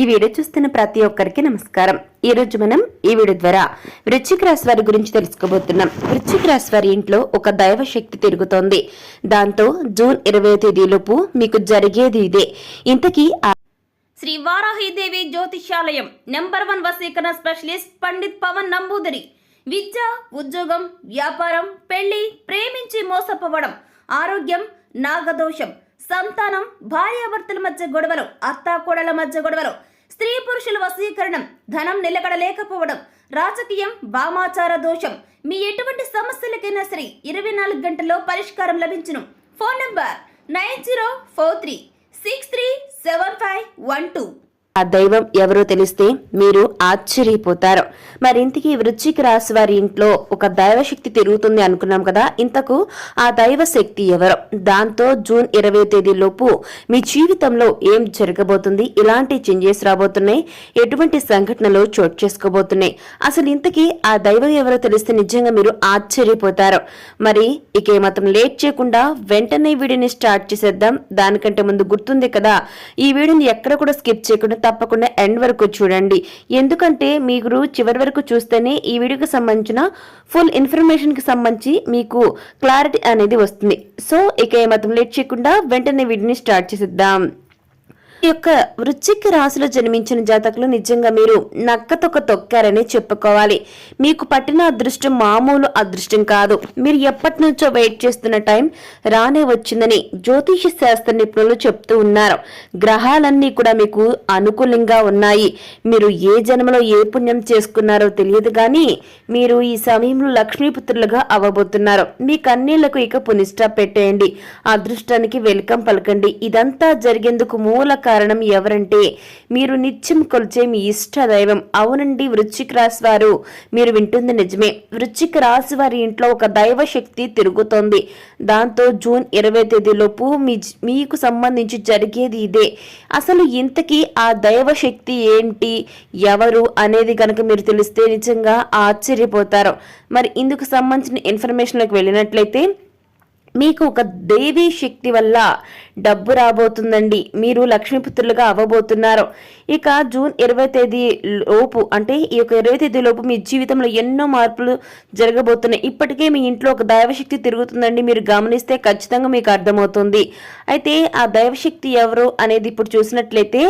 ఈ వీడియో చూస్తున్న ప్రతి ఒక్కరికి నమస్కారం. ఈ రోజు మనం ఈ వీడియో ద్వారా వృశ్చిక రాశి వారి గురించి తెలుసుకోబోతున్నాం. వృశ్చిక రాశి వారి ఇంట్లో ఒక దైవ శక్తి తిరుగుతోంది. దాంతో జూన్ ఇరవై తేదీలోపు మీకు జరిగేది ఇదే. ఇంతకీ శ్రీ వారాహిదేవి జ్యోతిష్యాలయం నెంబర్ వన్ వసీకరణ స్పెషలిస్ట్ పండిత్ పవన్ నంబూదరి. విద్య ఉద్యోగం వ్యాపారం పెళ్ళి ప్రేమించి మోసపోవడం ఆరోగ్యం నాగదోషం సంతానం భార్యాభర్తల మధ్య గొడవలు అత్తాకోడల మధ్య గొడవలు స్త్రీ పురుషుల వశీకరణం ధనం నిలకడలేకపోవడం రాజకీయం వామాచార దోషం. మీ ఎటువంటి సమస్యలకైనా సరే ఇరవై నాలుగు గంటల్లో పరిష్కారం లభించును. Phone number nine zero four three six three seven five one two. ఆ దైవం ఎవరో తెలిస్తే మీరు ఆశ్చర్యపోతారు. మరి వృశ్చిక రాశి వారి ఇంట్లో ఒక దైవ శక్తి తిరుగుతుంది అనుకున్నాం కదా ఇంతకు ఆ దైవ శక్తి ఎవరు? దాంతో జూన్ ఇరవై తేదీలోపు మీ జీవితంలో ఏం జరగబోతుంది? ఇలాంటి చేంజెస్ రాబోతున్నాయి. ఎటువంటి సంఘటనలు చోటు చేసుకోబోతున్నాయి? అసలు ఇంతకీ ఆ దైవం ఎవరో తెలిస్తే నిజంగా మీరు ఆశ్చర్యపోతారు. మరి ఇక ఏమాత్రం లేట్ చేయకుండా వెంటనే వీడియోని స్టార్ట్ చేసేద్దాం. దానికంటే ముందు గుర్తుంది కదా ఈ వీడియోని ఎక్కడ కూడా స్కిప్ చేయకుండా తప్పకుండా ఎండ్ వరకు చూడండి. ఎందుకంటే మీరు చివరి వరకు చూస్తేనే ఈ వీడియోకి సంబంధించిన ఫుల్ ఇన్ఫర్మేషన్కి సంబంధించి మీకు క్లారిటీ అనేది వస్తుంది. సో ఇక ఏమాత్రం లేట్ చేయకుండా వెంటనే వీడియోని స్టార్ట్ చేసేద్దాం. యొక్క వృశ్చిక రాశిలో జన్మించిన జాతకులు నిజంగా మీరు నక్కతొక్క తొక్కారని చెప్పుకోవాలి. మీకు పట్టిన అదృష్టం మామూలు అదృష్టం కాదు. మీరు ఎప్పటి నుంచో వెయిట్ చేస్తున్న టైం రానే వచ్చిందని జ్యోతిష శాస్త్ర నిపుణులు చెప్తూ ఉన్నారు. గ్రహాలన్నీ కూడా మీకు అనుకూలంగా ఉన్నాయి. మీరు ఏ జన్మలో ఏ పుణ్యం చేసుకున్నారో తెలియదు కానీ మీరు ఈ సమయంలో లక్ష్మీపుత్రులుగా అవ్వబోతున్నారు. మీ కన్నీళ్ళకు ఇక పునిష్ట పెట్టేయండి. అదృష్టానికి వెల్కమ్ పలకండి. ఇదంతా జరిగేందుకు మూల కారణం ఎవరంటే మీరు నిత్యం కొలిచే మీ ఇష్ట దైవం. అవునండి వృశ్చిక రాశి వారు. మీరు వింటుంది నిజమే. వృశ్చిక రాశి వారి ఇంట్లో ఒక దైవ శక్తి తిరుగుతోంది. దాంతో జూన్ ఇరవై తేదీలోపు మీ మీకు సంబంధించి జరిగేది ఇదే. అసలు ఇంతకీ ఆ దైవ శక్తి ఏంటి? ఎవరు అనేది కనుక మీరు తెలిస్తే నిజంగా ఆశ్చర్యపోతారు. మరి ఇందుకు సంబంధించిన ఇన్ఫర్మేషన్లోకి వెళ్ళినట్లయితే మీకు ఒక దేవీ శక్తి వల్ల డబ్బు రాబోతుందండి. మీరు లక్ష్మీపుత్రులుగా అవ్వబోతున్నారు. ఇక జూన్ ఇరవై తేదీ లోపు అంటే ఈ యొక్క ఇరవై తేదీ లోపు మీ జీవితంలో ఎన్నో మార్పులు జరగబోతున్నాయి. ఇప్పటికే మీ ఇంట్లో ఒక దైవశక్తి తిరుగుతుందండి. మీరు గమనిస్తే ఖచ్చితంగా మీకు అర్థమవుతుంది. అయితే ఆ దైవశక్తి ఎవరు అనేది ఇప్పుడు చూసినట్లయితే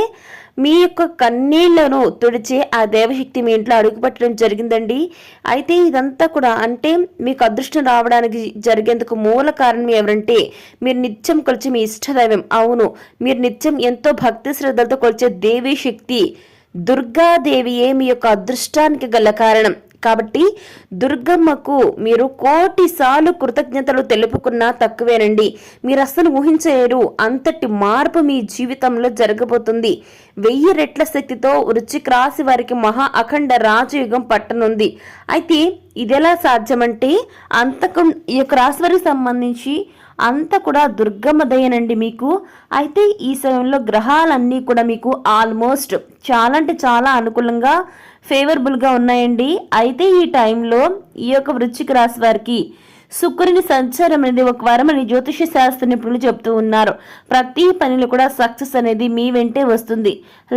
మీ యొక్క కన్నీళ్ళను తుడిచే ఆ దేవశక్తి మీ ఇంట్లో అడుగుపెట్టడం జరిగిందండి. అయితే ఇదంతా కూడా అంటే మీకు అదృష్టం రావడానికి జరిగేందుకు మూల కారణం ఎవరంటే మీరు నిత్యం కొలిచే మీ ఇష్టదైవం. అవును మీరు నిత్యం ఎంతో భక్తి శ్రద్ధలతో కొలిచే దేవీ శక్తి. దుర్గాదేవియే మీ యొక్క అదృష్టానికి గల కారణం. కాబట్టి దుర్గమ్మకు మీరు కోటి సార్లు కృతజ్ఞతలు తెలుపుకున్నా తక్కువేనండి. మీరు అస్సలు ఊహించలేరు అంతటి మార్పు మీ జీవితంలో జరగబోతుంది. వెయ్యి రెట్ల శక్తితో వృచ్చిక రాశి వారికి మహా అఖండ రాజయుగం పట్టనుంది. అయితే ఇదెలా సాధ్యమంటే అంతకం ఈ యొక్క రాశి వారికి సంబంధించి అంతా కూడా దుర్గమ్మ దయనండి మీకు. అయితే ఈ సమయంలో గ్రహాలన్నీ కూడా మీకు ఆల్మోస్ట్ చాలా అంటే చాలా అనుకూలంగా ఫేవరబుల్గా ఉన్నాయండి. అయితే ఈ టైంలో ఈ యొక్క వృశ్చిక రాశి వారికి శుక్రుని సంచారం అనేది ఒక వరం అని జ్యోతిష శాస్త్ర నిపుణులు చెప్తూ ఉన్నారు. ప్రతి పనిలో కూడా సక్సెస్ అనేది మీ వెంటే వస్తుంది.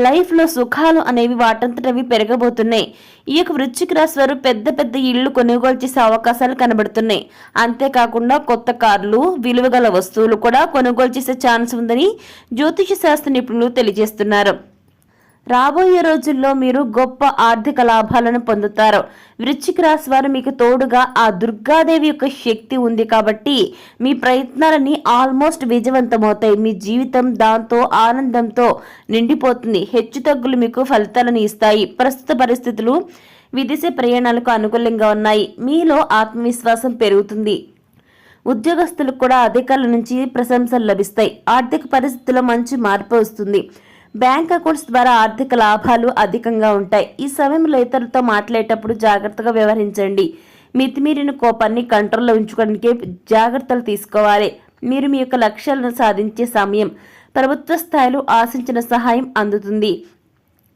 లైఫ్లో సుఖాలు అనేవి వాటంతటవి పెరగబోతున్నాయి. ఈ యొక్క వృశ్చిక రాశి వారు పెద్ద పెద్ద ఇళ్ళు కొనుగోలు చేసే అవకాశాలు కనబడుతున్నాయి. అంతేకాకుండా కొత్త కార్లు విలువగల వస్తువులు కూడా కొనుగోలు చేసే ఛాన్స్ ఉందని జ్యోతిష శాస్త్ర నిపుణులు తెలియజేస్తున్నారు. రాబోయే రోజుల్లో మీరు గొప్ప ఆర్థిక లాభాలను పొందుతారు. వృశ్చిక రాశి వారు మీకు తోడుగా ఆ దుర్గాదేవి యొక్క శక్తి ఉంది కాబట్టి మీ ప్రయత్నాలన్నీ ఆల్మోస్ట్ విజయవంతమవుతాయి. మీ జీవితం దాంతో ఆనందంతో నిండిపోతుంది. హెచ్చు తగ్గులు మీకు ఫలితాలను ఇస్తాయి. ప్రస్తుత పరిస్థితులు విదేశీ ప్రయాణాలకు అనుకూలంగా ఉన్నాయి. మీలో ఆత్మవిశ్వాసం పెరుగుతుంది. ఉద్యోగస్తులకు కూడా అధికారుల నుంచి ప్రశంసలు లభిస్తాయి. ఆర్థిక పరిస్థితుల్లో మంచి మార్పు వస్తుంది. బ్యాంక్ అకౌంట్స్ ద్వారా ఆర్థిక లాభాలు అధికంగా ఉంటాయి. ఈ సమయంలో ఇతరులతో మాట్లాడేటప్పుడు జాగ్రత్తగా వ్యవహరించండి. మితిమీరిన కోపాన్ని కంట్రోల్లో ఉంచుకోవడానికి జాగ్రత్తలు తీసుకోవాలి. మీరు మీ యొక్క లక్ష్యాలను సాధించే సమయం ప్రభుత్వ స్థాయిలో ఆశించిన సహాయం అందుతుంది.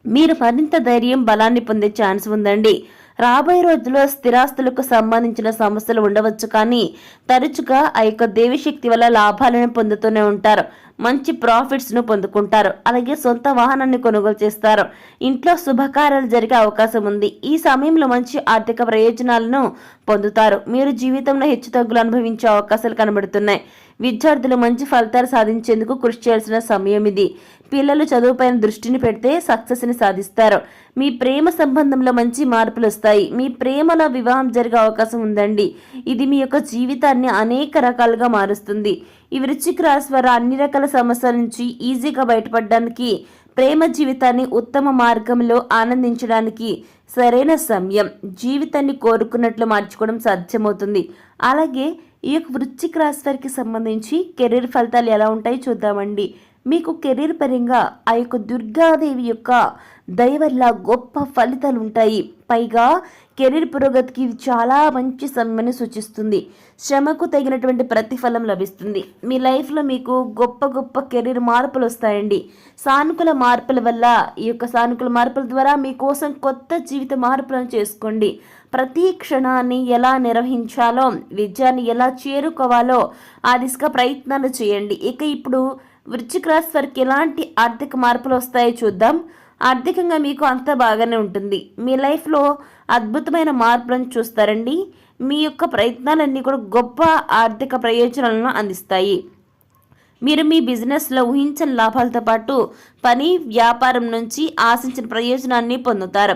మీరు మరింత ధైర్యం బలాన్ని పొందే ఛాన్స్ ఉందండి. రాబోయే రోజుల్లో స్థిరాస్తులకు సంబంధించిన సమస్యలు ఉండవచ్చు కానీ తరచుగా ఆ యొక్క దేవిశక్తి వల్ల లాభాలను పొందుతూనే ఉంటారు. మంచి ప్రాఫిట్స్ను పొందుకుంటారు. అలాగే సొంత వాహనాన్ని కొనుగోలు చేస్తారు. ఇంట్లో శుభకార్యాలు జరిగే అవకాశం ఉంది. ఈ సమయంలో మంచి ఆర్థిక ప్రయోజనాలను పొందుతారు. మీరు జీవితంలో హెచ్చుతగ్గులు అనుభవించే అవకాశాలు కనబడుతున్నాయి. విద్యార్థులు మంచి ఫలితాలు సాధించేందుకు కృషి చేయాల్సిన సమయం ఇది. పిల్లలు చదువుపైన దృష్టిని పెడితే సక్సెస్ని సాధిస్తారు. మీ ప్రేమ సంబంధంలో మంచి మార్పులు వస్తాయి. మీ ప్రేమలో వివాహం జరిగే అవకాశం ఉందండి. ఇది మీ యొక్క జీవితాన్ని అనేక రకాలుగా మారుస్తుంది. ఈ వృశ్చిక రాశి వారు అన్ని రకాల సమస్యల నుంచి ఈజీగా బయటపడడానికి ప్రేమ జీవితాన్ని ఉత్తమ మార్గంలో ఆనందించడానికి సరైన సమయం జీవితాన్ని కోరుకున్నట్లు మార్చుకోవడం సాధ్యమవుతుంది. అలాగే ఈ యొక్క వృశ్చిక రాశి వారికి సంబంధించి కెరీర్ ఫలితాలు ఎలా ఉంటాయి చూద్దామండి. మీకు కెరీర్ పరంగా ఆ యొక్క దుర్గాదేవి యొక్క దయ వల్ల గొప్ప ఫలితాలు ఉంటాయి. పైగా కెరీర్ పురోగతికి ఇది చాలా మంచి సమయాన్ని సూచిస్తుంది. శ్రమకు తగినటువంటి ప్రతిఫలం లభిస్తుంది. మీ లైఫ్లో మీకు గొప్ప గొప్ప కెరీర్ మార్పులు వస్తాయండి. సానుకూల మార్పుల వల్ల ఈ యొక్క సానుకూల మార్పుల ద్వారా మీకోసం కొత్త జీవిత మార్పులను చేసుకోండి. ప్రతి క్షణాన్ని ఎలా నిర్వహించాలో విజయాన్ని ఎలా చేరుకోవాలో ఆ దిశగా ప్రయత్నాలు చేయండి. ఇక ఇప్పుడు వృచ్చిక రాశి వారికి ఎలాంటి ఆర్థిక మార్పులు వస్తాయో చూద్దాం. ఆర్థికంగా మీకు అంత బాగానే ఉంటుంది. మీ లైఫ్లో అద్భుతమైన మార్పులను చూస్తారండి. మీ యొక్క ప్రయత్నాలన్నీ కూడా గొప్ప ఆర్థిక ప్రయోజనాలను అందిస్తాయి. మీరు మీ బిజినెస్లో ఊహించని లాభాలతో పాటు పని వ్యాపారం నుంచి ఆశించిన ప్రయోజనాన్ని పొందుతారు.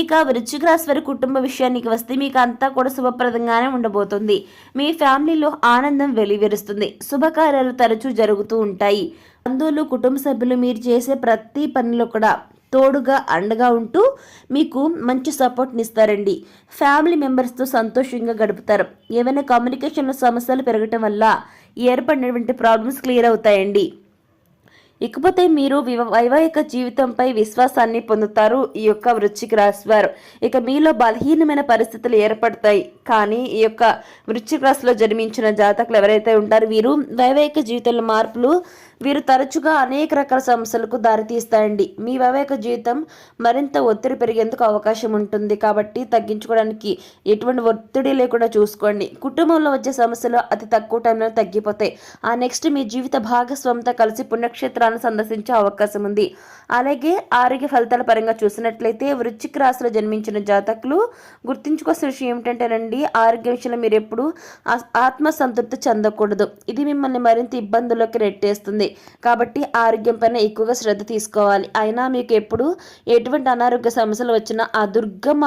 ఇక వృశ్చిక రాశి వారి కుటుంబ విషయానికి వస్తే మీకు అంతా కూడా శుభప్రదంగానే ఉండబోతుంది. మీ ఫ్యామిలీలో ఆనందం వెలివిరుస్తుంది. శుభకార్యాలు తరచూ జరుగుతూ ఉంటాయి. బంధువులు కుటుంబ సభ్యులు మీరు చేసే ప్రతి పనిలో కూడా తోడుగా అండగా ఉంటూ మీకు మంచి సపోర్ట్ని ఇస్తారండి ఫ్యామిలీ మెంబర్స్తో సంతోషంగా గడుపుతారు. ఏవైనా కమ్యూనికేషన్లో సమస్యలు పెరగటం వల్ల ఏర్పడినటువంటి ప్రాబ్లమ్స్ క్లియర్ అవుతాయండి. ఇకపోతే మీరు వైవాహిక జీవితంపై విశ్వాసాన్ని పొందుతారు. ఈ యొక్క వృశ్చిక రాశివారు ఇక మీలో బలహీనమైన పరిస్థితులు ఏర్పడతాయి. కానీ ఈ యొక్క వృశ్చిక రాశిలో జన్మించిన జాతకులు ఎవరైతే ఉంటారో వీరు వైవాహిక జీవితంలో మార్పులు వీరు తరచుగా అనేక రకాల సమస్యలకు దారితీస్తాయండి. మీ వైవాహిక జీవితం మరింత ఒత్తిడి పెరిగేందుకు అవకాశం ఉంటుంది. కాబట్టి తగ్గించుకోవడానికి ఎటువంటి ఒత్తిడి లేకుండా చూసుకోండి. కుటుంబంలో వచ్చే సమస్యలు అతి తక్కువ టైంలో తగ్గిపోతాయి. ఆ నెక్స్ట్ మీ జీవిత భాగస్వామితో కలిసి పుణ్యక్షేత్రాలను సందర్శించే అవకాశం ఉంది. అలాగే ఆరోగ్య ఫలితాల పరంగా చూసినట్లయితే వృశ్చిక రాశిలో జన్మించిన జాతకులు గుర్తుంచుకోవాల్సిన విషయం ఏమిటంటేనండి ఆరోగ్య విషయంలో మీరు ఎప్పుడు ఆత్మ సంతృప్తి చెందకూడదు. ఇది మిమ్మల్ని మరింత ఇబ్బందుల్లోకి నెట్టేస్తుంది. కాబట్టి ఆరోగ్యం పైన ఎక్కువగా శ్రద్ధ తీసుకోవాలి. అయినా మీకు ఎప్పుడు ఎటువంటి అనారోగ్య సమస్యలు వచ్చినా ఆ దుర్గమ్మ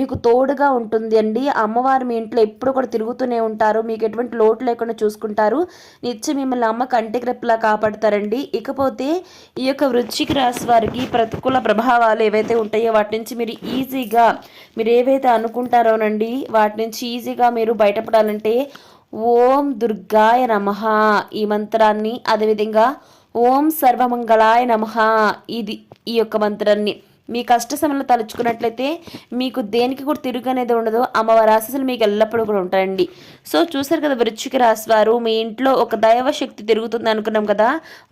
మీకు తోడుగా ఉంటుంది అండి. అమ్మవారు మీ ఇంట్లో ఎప్పుడు కూడా తిరుగుతూనే ఉంటారు. మీకు ఎటువంటి లోటు లేకుండా చూసుకుంటారు. నిత్యం మిమ్మల్ని అమ్మ కంటికి రెప్పలా కాపాడతారండి. ఇకపోతే ఈ యొక్క వృశ్చిక రాశి వారికి ప్రతికూల ప్రభావాలు ఏవైతే ఉంటాయో వాటి నుంచి మీరు ఈజీగా మీరు ఏవైతే అనుకుంటారోనండి వాటి నుంచి ఈజీగా మీరు బయటపడాలంటే ఓం దుర్గాయ నమః. ఈ మంత్రాన్ని అదేవిధంగా ఓం సర్వమంగళాయ నమః. ఇది ఈ యొక్క మంత్రాన్ని. మీ కష్ట సమయంలో తలుచుకున్నట్లయితే మీకు దేనికి కూడా తిరుగు అనేది ఉండదు. అమ్మవారి ఆశీస్సులు మీకు ఎల్లప్పుడూ కూడా ఉంటాయండి. సో చూసారు కదా వృచ్చిక రాశి వారు మీ ఇంట్లో ఒక దైవ శక్తి తిరుగుతుంది అనుకున్నాం కదా.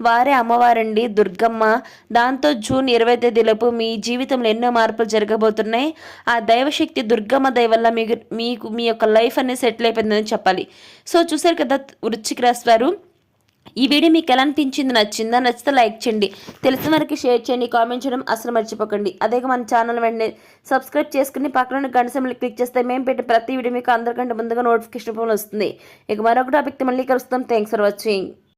వారే అమ్మవారండి దుర్గమ్మ. దాంతో జూన్ ఇరవై తేదీలోపు మీ జీవితంలో ఎన్నో మార్పులు జరగబోతున్నాయి. ఆ దైవశక్తి దుర్గమ్మ దయ వల్ల మీకు మీకు మీ యొక్క లైఫ్ అనేది సెటిల్ అయిపోయిందని చెప్పాలి. సో చూసారు కదా వృచ్చిక రాశి వారు ఈ వీడియో మీకు ఎలా అనిపించింది నచ్చిందా నచ్చితే లైక్ చేయండి. తెలిసిన వారికి షేర్ చేయండి కామెంట్ చేయడం అసలు మర్చిపోకండి. అదే మన ఛానల్ వెంటనే సబ్స్క్రైబ్ చేసుకుని పక్కన గంట సమయంలో క్లిక్ చేస్తే మేము పెట్టే ప్రతి వీడియో మీకు అందరికంటే ముందుగా నోటిఫికేషన్ వస్తుంది. ఇక మరొక టాపిక్తో మళ్ళీ కలుస్తాం. Thanks for watching